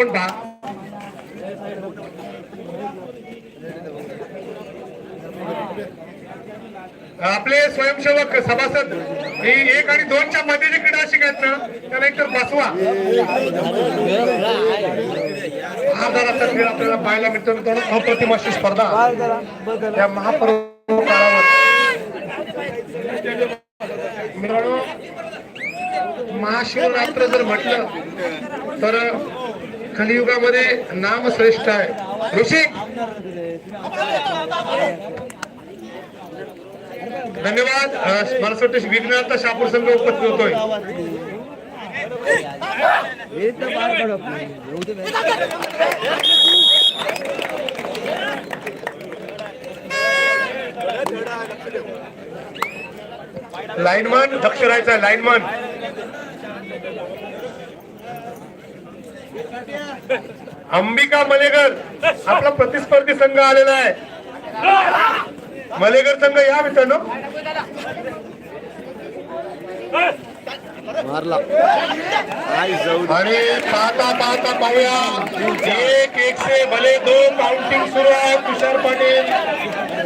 कोणता आपले स्वयंसेवक सभासद हे एक आणि दोनच्या मध्ये जे क्रीडा शिकायत ना त्याला एकतर बसवा. हा खेळ आपल्याला पाहायला मिळतो. मित्रांनो अप्रतिम अशी स्पर्धा. त्या महापर्व मित्रांनो महाशिवरात्र जर म्हटलं तर कलियुगामध्ये नाम श्रेष्ठ आहे. ऋषिक! धन्यवाद. मला असं वाटतं विघ्नाचा शापूर संघ उपस्थित होतोय. लाईनमन दक्ष राहायचा लाईनमन अंबिका मलेगर आपला प्रतिस्पर्धी संघ आलेला आहे. मलेगर संघ या मित्रांनो. आणि पाहता पाहता पाहूया. एक एक से भले दो काउंटिंग सुरू आहे. तुषार पाटील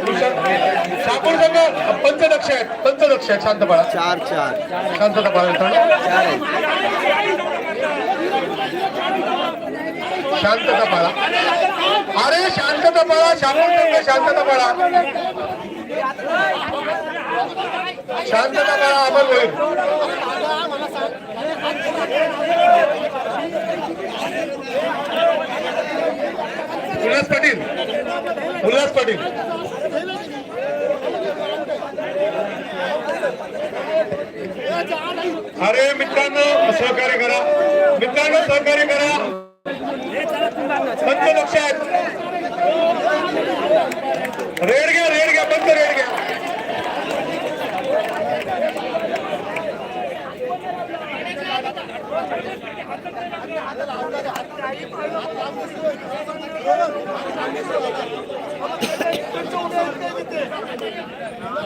तुषार शापूर संघ. पंचदक्ष आहेत. पंचदक्ष आहेत. शांत बाळा चार चार. शांतता बाळा मित्रांनो चार आहे शांतता पाळा अरे शांतता पाळा शापूर शांतता बाळा शांतता पाळा अमल होईल. उल्हास पाटील. उल्हास पाटील. अरे मित्रांनो सहकार्य करा. मित्रांनो सहकार्य करा. पंच लक्ष आहेत रेड घ्या रेड घ्या पंच रेड घ्या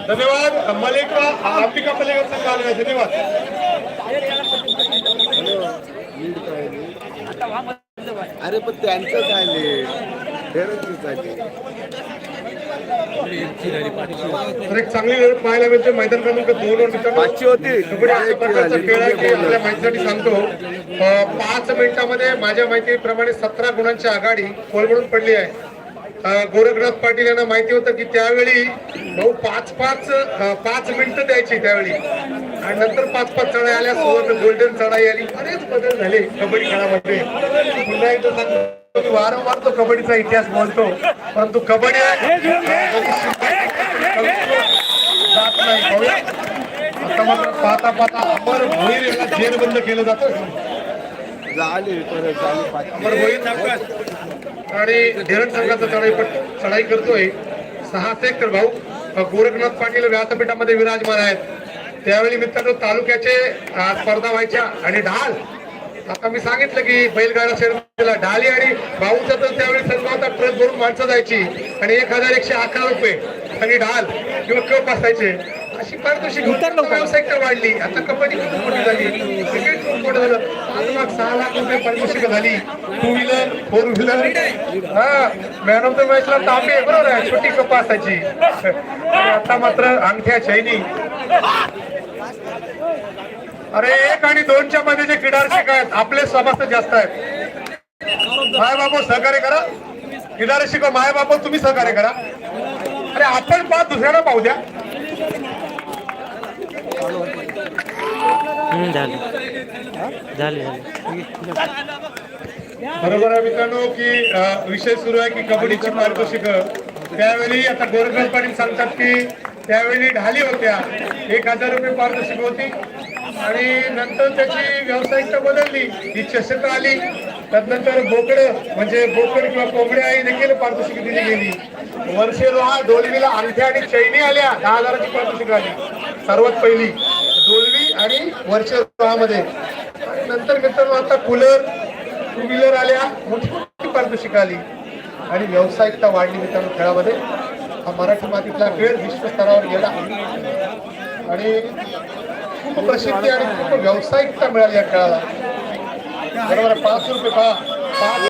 धन्यवाद मलिका अंबिका मलिका संघ आलेला आहे. धन्यवाद अरे पण त्यांचं एक चांगली लढत पाहायला मिळते. मैदान क्रमांक दोन पाचशे होती. खेळ आहे की आपल्या माहितीसाठी सांगतो. पाच मिनिटामध्ये माझ्या माहितीप्रमाणे सतरा गुणांची आघाडी कोलमडून पडली आहे. गोरखनाथ पाटील यांना माहिती होतं की त्यावेळी भाऊ पाच पाच पाच मिनिटं द्यायची त्यावेळी. आणि नंतर पाच पाच चढाई आल्या सुवर्ण गोल्डन चढाई आली. बरेच बदल झाले कबड्डी खेळामध्ये. पुन्हा एकदा सांगतो की वारंवार तो कबड्डीचा इतिहास बोलतो. परंतु कबड्डी जात नाही. आता मात्र पाहता पाहता अमर भोईर याला जेरबंद केलं जातं. आणि धीरण संघाचा चढाई पट चढाई करतोय. सहा सेक्टर भाऊ. गोरखनाथ पाटील व्यासपीठामध्ये विराजमान आहेत. त्यावेळी मित्रांनो तालुक्याचे स्पर्धा व्हायच्या आणि ढाल. आता मी सांगितलं की बैलगाडा शर्यतीला ढाली आणि भाऊचा तर त्यावेळी संघ ट्रक भरून माणसं जायची आणि एक हजार एकशे अकरा रुपये आणि ढाल किंवा कप असायचे. अशी पारितोषिक व्यावसायिकता वाढली. आता कबड्डी खूप मोठी झाली. क्रिकेट खूप मोठं झालं. सहा लाख रुपये पारितोषिक झाली. टू व्हीलर फोर व्हीलर हा मॅन ऑफ द मॅचला तांबे. बरोबर आहे. छोटी कप असायची. आता मात्र अंगठ्या चैनी अरे एक आणि दोनच्या मध्ये जे क्रीडारसिक आहेत. आपले सभासद जास्त आहेत. माय बाबा सहकार्य करा. क्रीडारसिक माय बाबा तुम्ही सहकार्य करा. अरे आपण पाच दुसऱ्याला पाहू द्या. बरोबर आहे मित्रांनो की विषय सुरू आहे की कबड्डीची पारितोषिक. त्यावेळी आता गोरखनाथ पाटील सांगतात की त्यावेळी ढाली होत्या. एक हजार रुपये पारितोषिक होती. आणि नंतर त्याची व्यावसायिकता बदलली. ही चषक आली. त्यानंतर बोकड म्हणजे बोकड किंवा कोंबड्या ही देखील पारितोषिक दिली गेली. वर्षे रोहा डोलवीला अंगठ्या आणि चैनी आल्या दहा हजाराची पारितोषिक आली सर्वात पहिली डोलवी आणि वर्षे रोहामध्ये नंतर मित्रांनो आता कूलर टू व्हीलर आल्या मोठी मोठी पारितोषिक आली. आणि व्यावसायिकता वाढली मित्रांनो खेळामध्ये. हा मराठी मातीतला खेळ विश्वस्तरावर गेला. आणि खूप प्रसिद्धी आणि खूप व्यावसायिकता मिळाली या खेळाला. बरोबर पाच रुपये पहा.